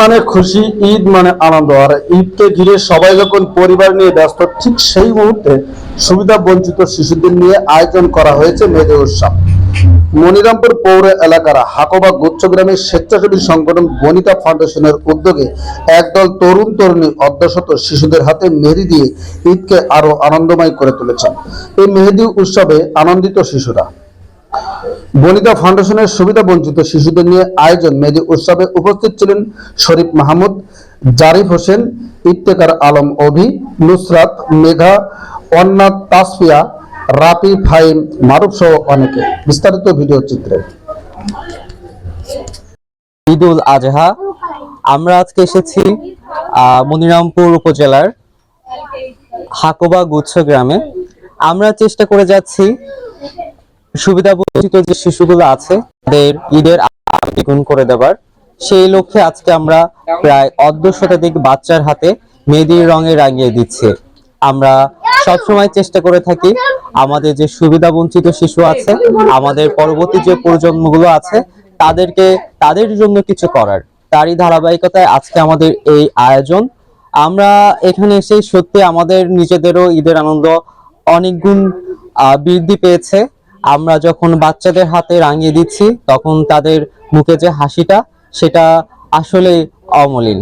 মানে খুশি, ঈদ মানে আনন্দ। আর ঈদকে ঘিরে সবাই যখন পরিবার নিয়ে ব্যস্ত, ঠিক সেই মুহূর্তে সুবিধা বঞ্চিত শিশুদের নিয়ে আয়োজন করা হয়েছে মেয়েদের উৎসব। মনিরামপুর পৌর এলাকার হাকোবা গুচ্ছগ্রামের স্বেচ্ছাসেবী সংগঠন বনিতা ফাউন্ডেশনের উদ্যোগে একদল তরুণ তরুণী অর্ধশত শিশুদের হাতে মেহেদি দিয়ে ঈদকে আরও আনন্দময় করে তুলেছেন। এই মেহেদি উৎসবে আনন্দিত শিশুরা বনিতা ফাউন্ডেশনের সুবিধা বঞ্চিত শিশুদের নিয়ে আয়োজন মেহেদি উৎসবে উপস্থিত ছিলেন শরীফ মাহমুদ, জারিফ হোসেন ইফতেকার আলম অভি, নুসরাত মেঘা অন্নাথ তাসফিয়া রাপি ফাইম মারুফ সহ অনেকে। বিস্তারিত ভিডিও চিত্রে। ঈদ উল আজহা। আমরা আজকে এসেছি মনিরামপুর উপজেলার হাকোবা গুচ্ছ গ্রামে। আমরা চেষ্টা করে যাচ্ছি সুবিধা বঞ্চিত যে শিশুগুলো আছে তাদের ঈদের দ্বিগুণ করে দেবার। সেই লক্ষ্যে আজকে আমরা প্রায় অর্ধ শতাধিক বাচ্চার হাতে মেহেদির রঙে রাঙিয়ে দিচ্ছে। আমরা সবসময় চেষ্টা করে থাকি আমাদের যে সুবিধা বঞ্চিত শিশু আছে আমাদের পরবর্তী যে প্রজন্মগুলো আছে তাদেরকে তাদের জন্য কিছু করার। তারই ধারাবাহিকতায় আজকে আমাদের এই আয়োজন। আমরা এখানে এসে সত্যি আমাদের নিজেদেরও ঈদের আনন্দ অনেক গুণ আহ, বৃদ্ধি পেয়েছে। আমরা যখন বাচ্চাদের হাতে রাঙিয়ে দিচ্ছি তখন তাদের মুখে যে হাসিটা সেটা আসলে অমলিন।